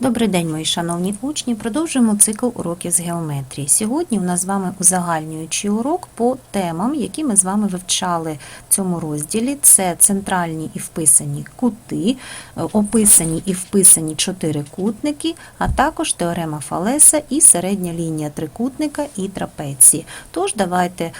Добрий день, мої шановні учні. Продовжуємо цикл уроків з геометрії. Сьогодні у нас з вами узагальнюючий урок по темам, які ми з вами вивчали в цьому розділі. Це центральні і вписані кути, е, описані і вписані чотирикутники, а також теорема Фалеса і середня лінія трикутника і трапеції. Тож давайте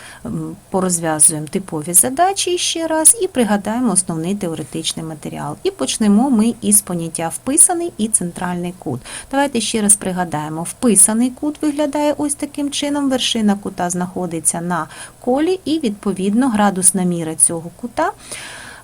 порозв'язуємо типові задачі ще раз і пригадаємо основний теоретичний матеріал. І почнемо ми із поняття вписаний і центральний кут. Давайте ще раз пригадаємо. Вписаний кут виглядає ось таким чином. Вершина кута знаходиться на колі, і відповідно градусна міра цього кута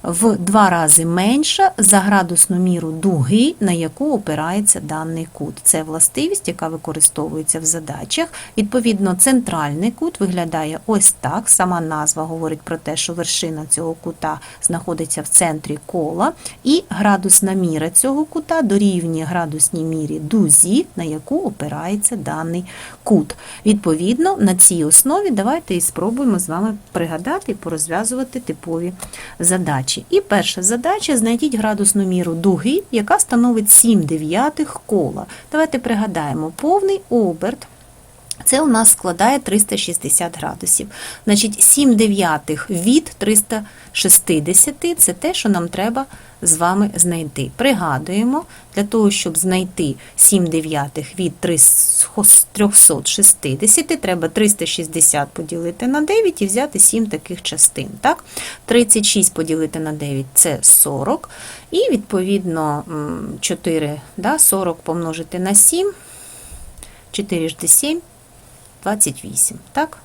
в два рази менша за градусну міру дуги, на яку опирається даний кут. Це властивість, яка використовується в задачах. Відповідно, центральний кут виглядає ось так. Сама назва говорить про те, що вершина цього кута знаходиться в центрі кола, і градусна міра цього кута дорівнює градусній мірі дузі, на яку опирається даний кут. Відповідно, на цій основі давайте і спробуємо з вами пригадати і порозв'язувати типові задачі. І перша задача знайдіть градусну міру дуги, яка становить 7 дев'ятих кола. Давайте пригадаємо повний оберт. Це у нас складає 360 градусів. Значить, 7 дев'ятих від 360 – це те, що нам треба з вами знайти. Пригадуємо, для того, щоб знайти 7 дев'ятих від 360, треба 360 поділити на 9 і взяти 7 таких частин. Так? 36 поділити на 9 – це 40. І, відповідно, 4, да, 40 помножити на 7, 4 7, 28. Так?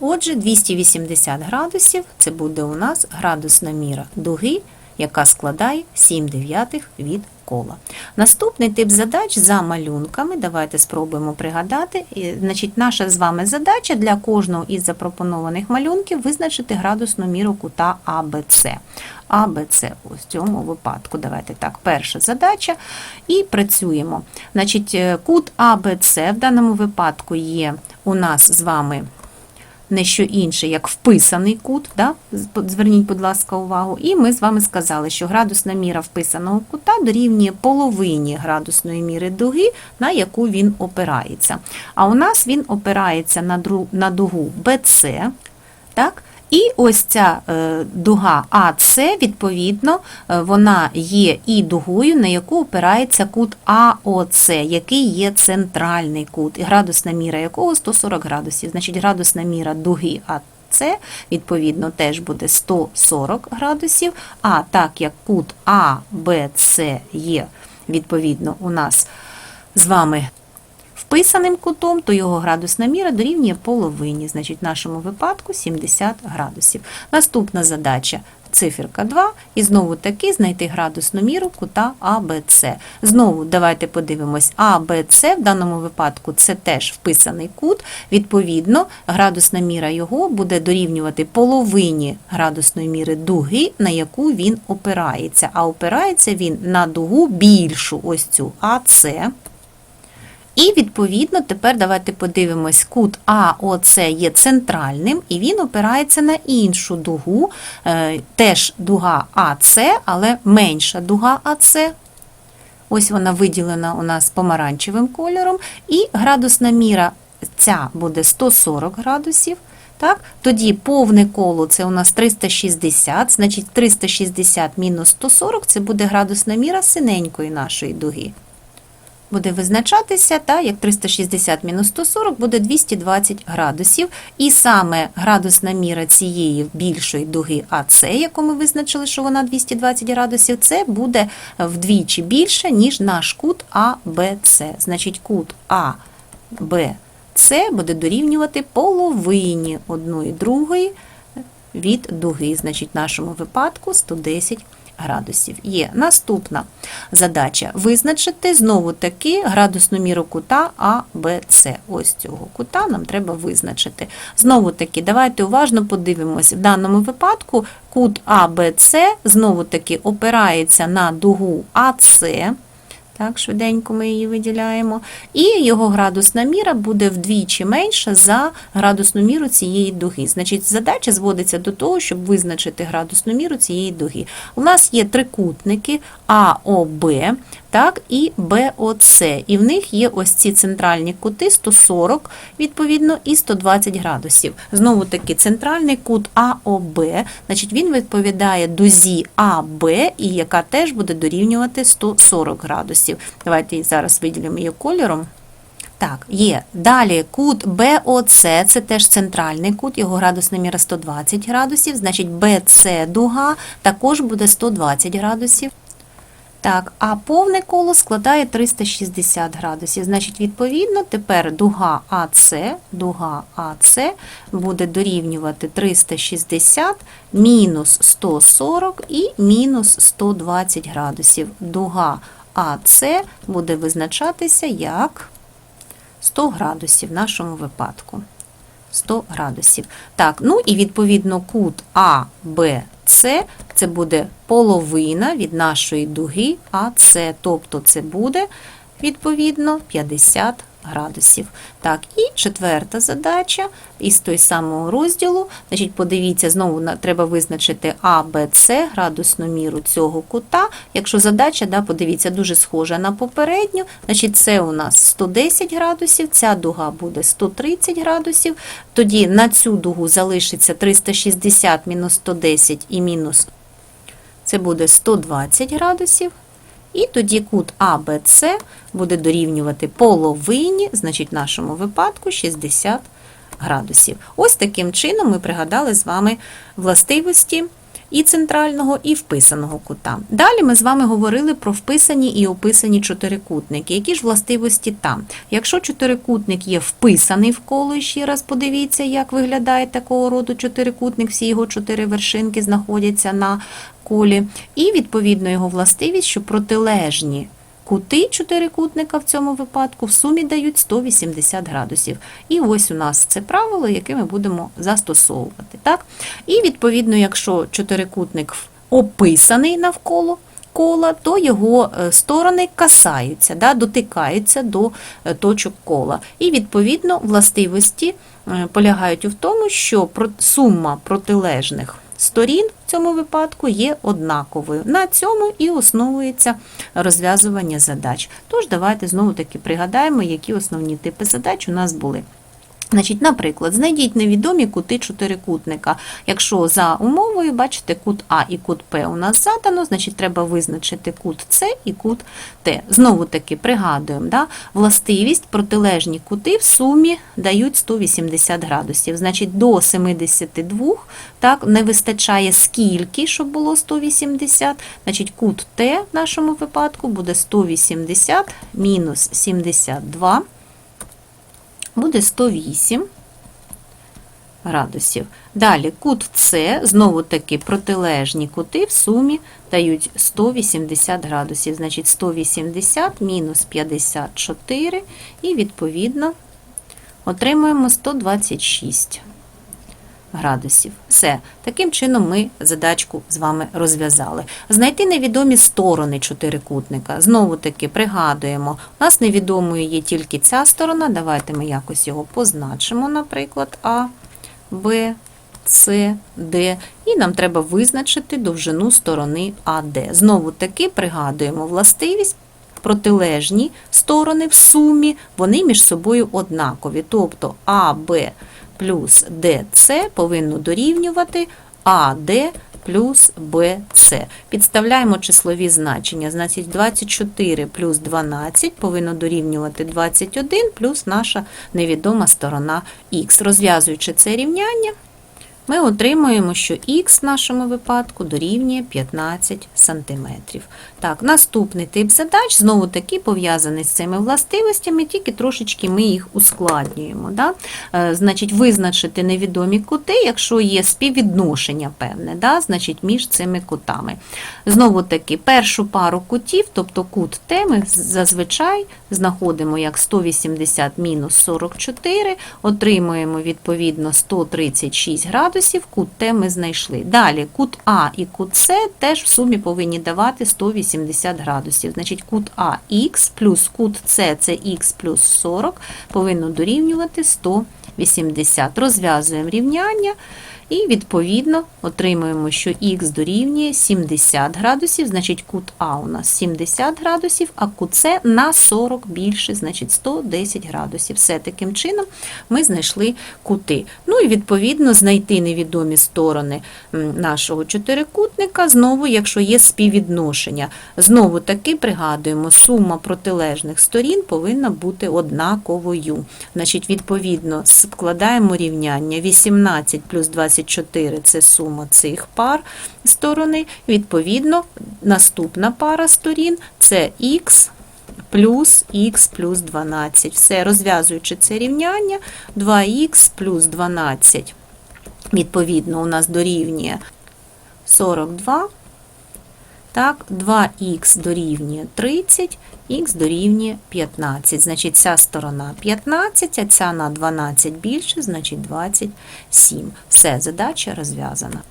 Отже, 280 градусів це буде у нас градусна міра дуги, яка складає 7 дев'ятих від кола. Наступний тип задач за малюнками. Давайте спробуємо пригадати. І, Значить, Наша з вами задача для кожного із запропонованих малюнків визначити градусну міру кута АБЦ. АБЦ в цьому випадку. Давайте так, перша задача. І працюємо. Значить, е, Кут АБЦ в даному випадку є у нас з вами не що інше, як вписаний кут. Да? Зверніть, будь ласка, увагу. І ми з вами сказали, що градусна міра вписаного кута дорівнює половині градусної міри дуги, на яку він опирається. А у нас він опирається на, дугу BC, так? І ось ця е, дуга АС, відповідно, е, вона є і дугою, на яку опирається кут АОЦ, який є центральний кут, і градусна міра якого 140 градусів. Значить, градусна міра дуги АС, відповідно, теж буде 140 градусів. А так як кут АБЦ є, відповідно, у нас з вами вписаним кутом, то його градусна міра дорівнює половині, значить в нашому випадку 70 градусів. Наступна задача циферка 2, і знову таки знайти градусну міру кута АБЦ. Знову давайте подивимось, АБЦ в даному випадку це теж вписаний кут, відповідно, градусна міра його буде дорівнювати половині градусної міри дуги, на яку він опирається. А опирається він на дугу більшу, ось цю АЦ. І, відповідно, тепер давайте подивимось, кут АОЦ є центральним, і він опирається на іншу дугу, е, теж дуга АЦ, але менша дуга АЦ. Ось вона виділена у нас помаранчевим кольором, і градусна міра ця буде 140 градусів. Так? Тоді повне коло це у нас 360, значить 360 мінус 140 це буде градусна міра синенької нашої дуги буде визначатися, та, як 360 мінус 140 буде 220 градусів. І саме градусна міра цієї більшої дуги АС, яку ми визначили, що вона 220 градусів, це буде вдвічі більше, ніж наш кут АБЦ. Значить, кут АБЦ буде дорівнювати половині одної другої від дуги, значить, в нашому випадку 110 градусів. Є наступна задача визначити знову таки градусну міру кута А, Б, С. Ось цього кута нам треба визначити. Знову таки, давайте уважно подивимося. В даному випадку кут А, Б, С знову таки опирається на дугу АС. Так, швиденько ми її виділяємо. І його градусна міра буде вдвічі менша за градусну міру цієї дуги. Значить, задача зводиться до того, щоб визначити градусну міру цієї дуги. У нас є трикутники АОБ, так, і БОЦ. І в них є ось ці центральні кути 140, відповідно, і 120 градусів. Знову таки, центральний кут АОБ, значить, він відповідає дузі АБ, і яка теж буде дорівнювати 140 градусів. Давайте зараз виділимо її кольором. Так, є. Далі кут БОЦ, це теж центральний кут, його градусна міра 120 градусів, значить БЦ дуга також буде 120 градусів. Так, а повне коло складає 360 градусів. Значить, відповідно, тепер дуга АЦ, дуга АЦ буде дорівнювати 360 мінус 140 і мінус 120 градусів. Дуга АЦ буде визначатися як 100 градусів в нашому випадку. 100 градусів. Так, ну і відповідно кут А, Б, С це буде половина від нашої дуги АС, тобто це буде відповідно 50 градусів. Так, і четверта задача із той самого розділу. Значить, подивіться, знову треба визначити А, Б, С, градусну міру цього кута. Якщо задача, да, подивіться, дуже схожа на попередню, значить це у нас 110 градусів, ця дуга буде 130 градусів. Тоді на цю дугу залишиться 360 мінус 110 і мінус це буде 120 градусів. І тоді кут АБЦ буде дорівнювати половині, значить в нашому випадку 60 градусів. Ось таким чином ми пригадали з вами властивості і центрального, і вписаного кута. Далі ми з вами говорили про вписані і описані чотирикутники. Які ж властивості там? Якщо чотирикутник є вписаний в коло, ще раз подивіться, як виглядає такого роду чотирикутник, всі його чотири вершинки знаходяться на колі, і відповідно його властивість, що протилежні кути чотирикутника в цьому випадку в сумі дають 180 градусів. І ось у нас це правило, яке ми будемо застосовувати. Так? І відповідно, якщо чотирикутник описаний навколо кола, то його е, сторони касаються, да, дотикаються до е, точок кола. І відповідно властивості е, полягають у тому, що сума протилежних сторін в цьому випадку є однаковою. На цьому і основується розв'язування задач. Тож давайте знову таки пригадаємо, які основні типи задач у нас були. Значить, наприклад, знайдіть невідомі кути чотирикутника. Якщо за умовою, бачите, кут А і кут П у нас задано, значить треба визначити кут С і кут Т. Знову таки пригадуємо, да? властивість протилежні кути в сумі дають 180 градусів. Значить, до 72 так, не вистачає скільки, щоб було 180. Значить, кут Т в нашому випадку буде 180 мінус 72 буде 108 градусів. Далі кут С, знову таки протилежні кути в сумі дають 180 градусів. Значить 180 мінус 54 і відповідно отримуємо 126 градусів. Все. Таким чином ми задачку з вами розв'язали. Знайти невідомі сторони чотирикутника. Знову таки пригадуємо, у нас невідомою є тільки ця сторона. Давайте ми якось його позначимо, наприклад, А, Б, С, Д. І нам треба визначити довжину сторони АД. Знову таки пригадуємо властивість. Протилежні сторони в сумі, вони між собою однакові. Тобто АБ плюс ДЦ повинно дорівнювати АД плюс БЦ. Підставляємо числові значення. Значить, 24 плюс 12 повинно дорівнювати 21 плюс наша невідома сторона х. Розв'язуючи це рівняння, ми отримуємо, що х в нашому випадку дорівнює 15 см. Так, наступний тип задач, знову таки пов'язаний з цими властивостями, тільки трошечки ми їх ускладнюємо. Да? Е, Значить, визначити невідомі кути, якщо є співвідношення певне, да? значить, між цими кутами. Знову таки, першу пару кутів, тобто кут Т, ми зазвичай знаходимо як 180 мінус 44, отримуємо відповідно 136 градусів. Градусів, кут Т ми знайшли. Далі кут А і кут С теж в сумі повинні давати 180 градусів. Значить, кут А х плюс кут С це х плюс 40 повинно дорівнювати 180. Розв'язуємо рівняння. І, відповідно, отримуємо, що х дорівнює 70 градусів, значить кут А у нас 70 градусів, а кут С на 40 більше, значить 110 градусів. Все таким чином ми знайшли кути. Ну і, відповідно, знайти невідомі сторони нашого чотирикутника, знову, якщо є співвідношення. Знову таки пригадуємо, сума протилежних сторін повинна бути однаковою. Значить, відповідно, складаємо рівняння 18 плюс 24 – це сума цих пар сторони. Відповідно, наступна пара сторін це х плюс х плюс 12. Все, розв'язуючи це рівняння, 2х плюс 12, відповідно, у нас дорівнює 42. Так, 2х дорівнює 30, х дорівнює 15. Значить, ця сторона 15, а ця на 12 більше, значить 27. Все, задача розв'язана.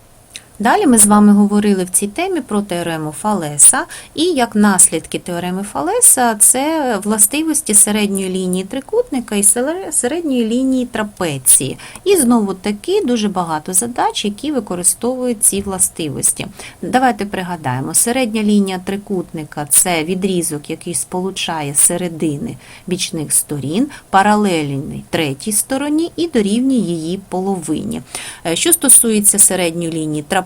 Далі ми з вами говорили в цій темі про теорему Фалеса, і як наслідки теореми Фалеса це властивості середньої лінії трикутника і середньої лінії трапеції. І знову таки дуже багато задач, які використовують ці властивості. Давайте пригадаємо, середня лінія трикутника це відрізок, який сполучає середини бічних сторін, паралельний третій стороні і дорівнює її половині. Е, Що стосується середньої лінії трапеції,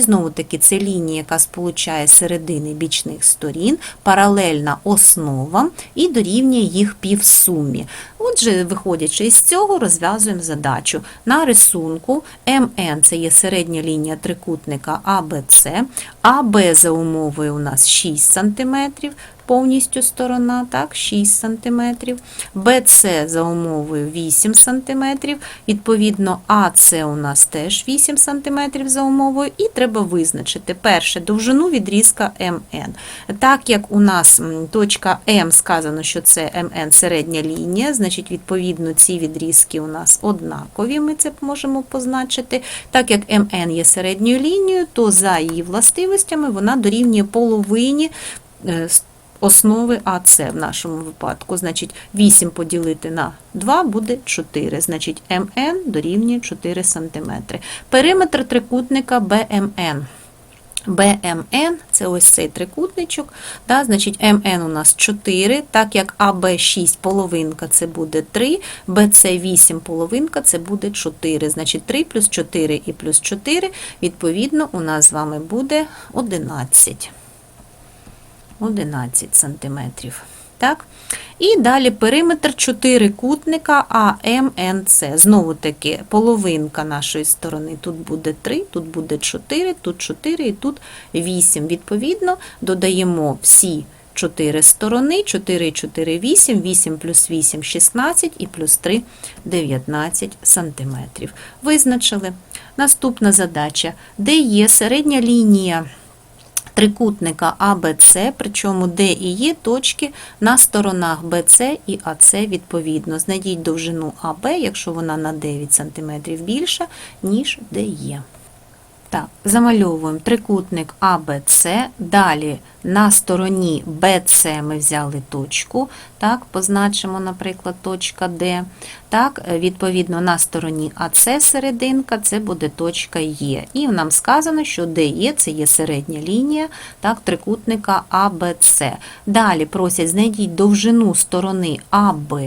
знову таки це лінія, яка сполучає середини бічних сторін, паралельна основам і дорівнює їх півсумі. Отже, виходячи із цього, розв'язуємо задачу. На рисунку МН це є середня лінія трикутника АБЦ, АБ за умовою у нас 6 см, повністю сторона, так, 6 см, БЦ за умовою 8 см, відповідно, АЦ у нас теж 8 см за умовою, і треба визначити перше довжину відрізка МН. Так як у нас точка М сказано, що це МН середня лінія, значить, відповідно, ці відрізки у нас однакові, ми це можемо позначити. Так як МН є середньою лінією, то за її властивостями вона дорівнює половині основи АЦ в нашому випадку. Значить, 8 поділити на 2 буде 4. Значить, МН дорівнює 4 см. Периметр трикутника БМН. БМН це ось цей трикутничок, да, значить МН у нас 4, так як АБ 6 половинка це буде 3, БЦ 8 половинка це буде 4. Значить 3 плюс 4 і плюс 4, відповідно, у нас з вами буде 11. 11 сантиметрів. Так? І далі периметр чотирикутника АМНЦ. Знову таки, половинка нашої сторони. Тут буде 3, тут буде 4, тут 4 і тут 8. Відповідно, додаємо всі 4 сторони, 4, 4, 8, 8 плюс 8, 16 і плюс 3, 19 сантиметрів. Визначили. Наступна задача. Де є середня лінія трикутника АБЦ, причому Д і Є точки на сторонах БЦ і АЦ відповідно. Знайдіть довжину АБ, якщо вона на 9 см більша, ніж ДЕ. Так, замальовуємо трикутник АБЦ. Далі на стороні БЦ ми взяли точку. Так, позначимо, наприклад, точка Д. Так, відповідно, на стороні АЦ серединка це буде точка Е. І нам сказано, що ДЕ це є середня лінія так, трикутника АБЦ. Далі просять знайдіть довжину сторони АБ,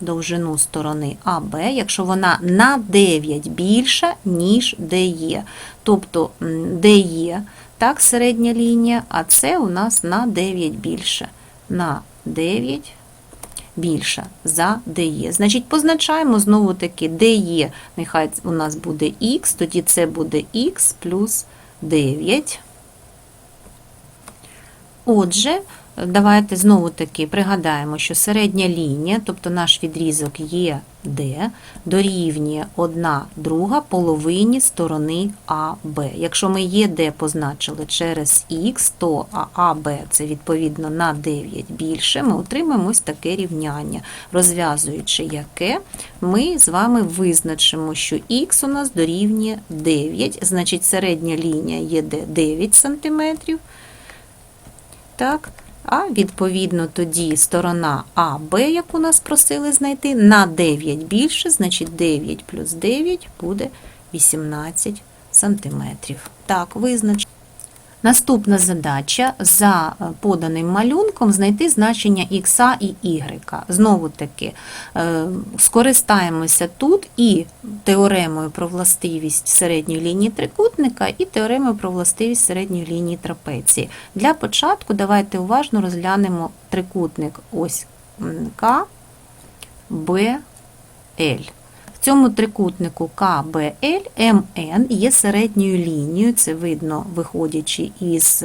довжину сторони АБ, якщо вона на 9 більша, ніж ДЕ. Тобто ДЕ, так, середня лінія, а це у нас на 9 більше. На 9 більше за ДЕ. Значить, позначаємо знову таки ДЕ, нехай у нас буде х, тоді це буде х плюс 9. Отже, давайте знову таки пригадаємо, що середня лінія, тобто наш відрізок є D, дорівнює 1 друга половині сторони АБ. Якщо ми є D позначили через Х, то АБ це відповідно на 9 більше, ми отримаємо ось таке рівняння, розв'язуючи яке ми з вами визначимо, що Х у нас дорівнює 9, значить середня лінія є D 9 см. Так, а відповідно тоді сторона АБ, яку нас просили знайти, на 9 більше, значить 9 плюс 9 буде 18 сантиметрів. Так, визначено. Наступна задача за е, поданим малюнком знайти значення х і y. Знову таки, е, скористаємося тут і теоремою про властивість середньої лінії трикутника, і теоремою про властивість середньої лінії трапеції. Для початку давайте уважно розглянемо трикутник ось К, Б, Л. В цьому трикутнику КБЛ МН є середньою лінією, це видно, виходячи із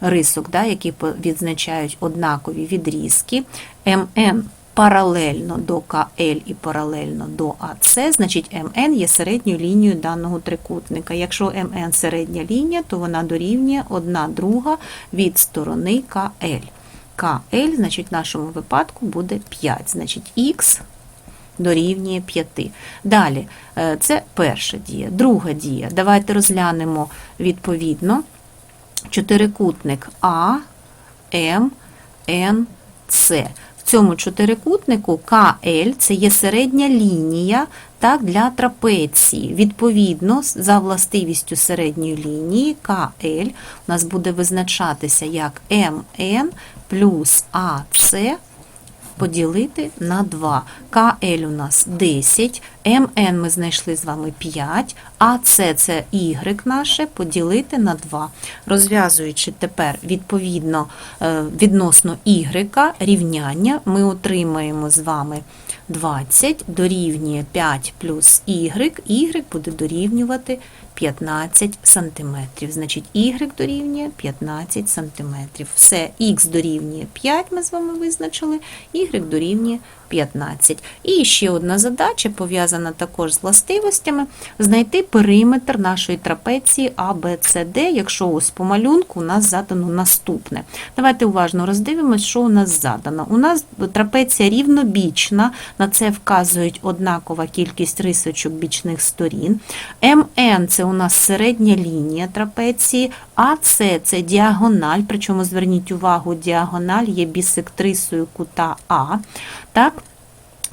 рисок, да, які відзначають однакові відрізки. МН паралельно до КЛ і паралельно до АЦ, значить МН є середньою лінією даного трикутника. Якщо МН середня лінія, то вона дорівнює 1 друга від сторони КЛ. КЛ, значить, в нашому випадку буде 5, значить х дорівнює 5. Далі, е, це перша дія. Друга дія. Давайте розглянемо відповідно чотирикутник А, М, Н, С. В цьому чотирикутнику КЛ це є середня лінія так, для трапеції. Відповідно, за властивістю середньої лінії КЛ у нас буде визначатися як МН плюс АС поділити на 2. КЛ у нас 10, МН ми знайшли з вами 5, а С це Y наше поділити на 2. Розв'язуючи тепер відповідно е, відносно Y рівняння, ми отримаємо з вами 20 дорівнює 5 плюс Y, Y буде дорівнювати 15 см. Значить, Y дорівнює 15 см. Все, Х дорівнює 5, ми з вами визначили, Y дорівнює 15. І ще одна задача, пов'язана також з властивостями, знайти периметр нашої трапеції ABCD, якщо ось по малюнку у нас задано наступне. Давайте уважно роздивимось, що у нас задано. У нас трапеція рівнобічна, на це вказують однакова кількість рисочок бічних сторін. МН це у нас середня лінія трапеції, АС це діагональ, причому зверніть увагу, діагональ є бісектрисою кута А. Так?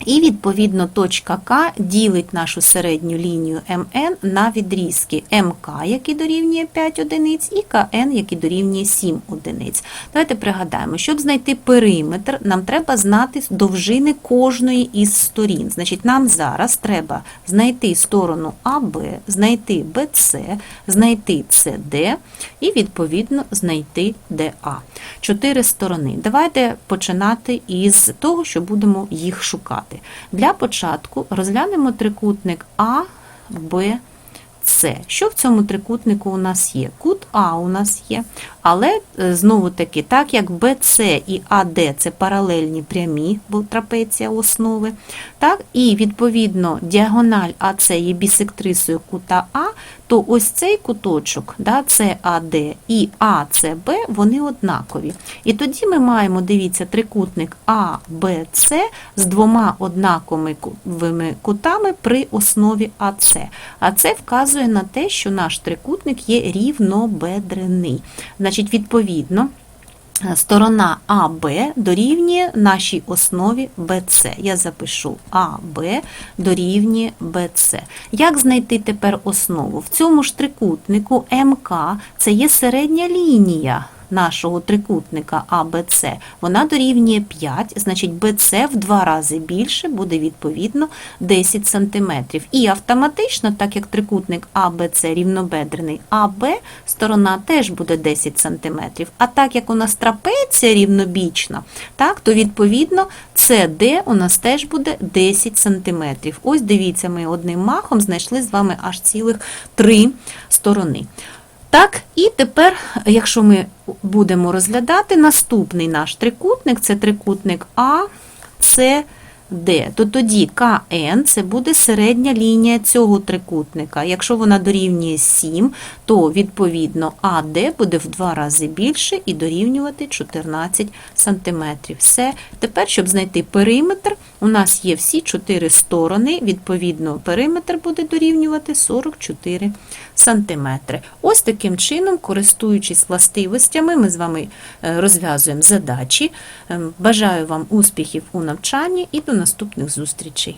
І, відповідно, точка К ділить нашу середню лінію МН на відрізки МК, який дорівнює 5 одиниць, і КН, який дорівнює 7 одиниць. Давайте пригадаємо, щоб знайти периметр, нам треба знати довжини кожної із сторін. Значить, нам зараз треба знайти сторону АБ, знайти БЦ, знайти СД і, відповідно, знайти ДА. Чотири сторони. Давайте починати із того, що будемо їх шукати. Для початку розглянемо трикутник А, Б, С. Що в цьому трикутнику у нас є? Кут А у нас є, але е, знову таки, так як БЦ і АД це паралельні прямі, бо трапеція основи, так, і відповідно діагональ АЦ є бісектрисою кута А, то ось цей куточок, да, САД і АЦБ, вони однакові. І тоді ми маємо, дивіться, трикутник АБЦ з двома однаковими кутами при основі АЦ. А це вказує на те, що наш трикутник є рівнобедрений. Значить, відповідно, Сторона АБ дорівнює нашій основі BC. Я запишу АБ дорівнює BC. Як знайти тепер основу? В цьому ж трикутнику МК це є середня лінія нашого трикутника АБЦ. Вона дорівнює 5, значить BC в два рази більше буде відповідно 10 см. І автоматично, так як трикутник АБЦ рівнобедрений, АБ сторона теж буде 10 см. А так як у нас трапеція рівнобічна, так, то відповідно CD у нас теж буде 10 см. Ось дивіться, ми одним махом знайшли з вами аж цілих три сторони. Так, і тепер, якщо ми будемо розглядати наступний наш трикутник, це трикутник А, С, Д, то тоді КН це буде середня лінія цього трикутника. Якщо вона дорівнює 7, то відповідно АД буде в два рази більше і дорівнювати 14 см. Все. Тепер, щоб знайти периметр, у нас є всі чотири сторони, відповідно, периметр буде дорівнювати 44 см. Ось таким чином, користуючись властивостями, ми з вами е, розв'язуємо задачі. Ем, Бажаю вам успіхів у навчанні і до наступних зустрічей.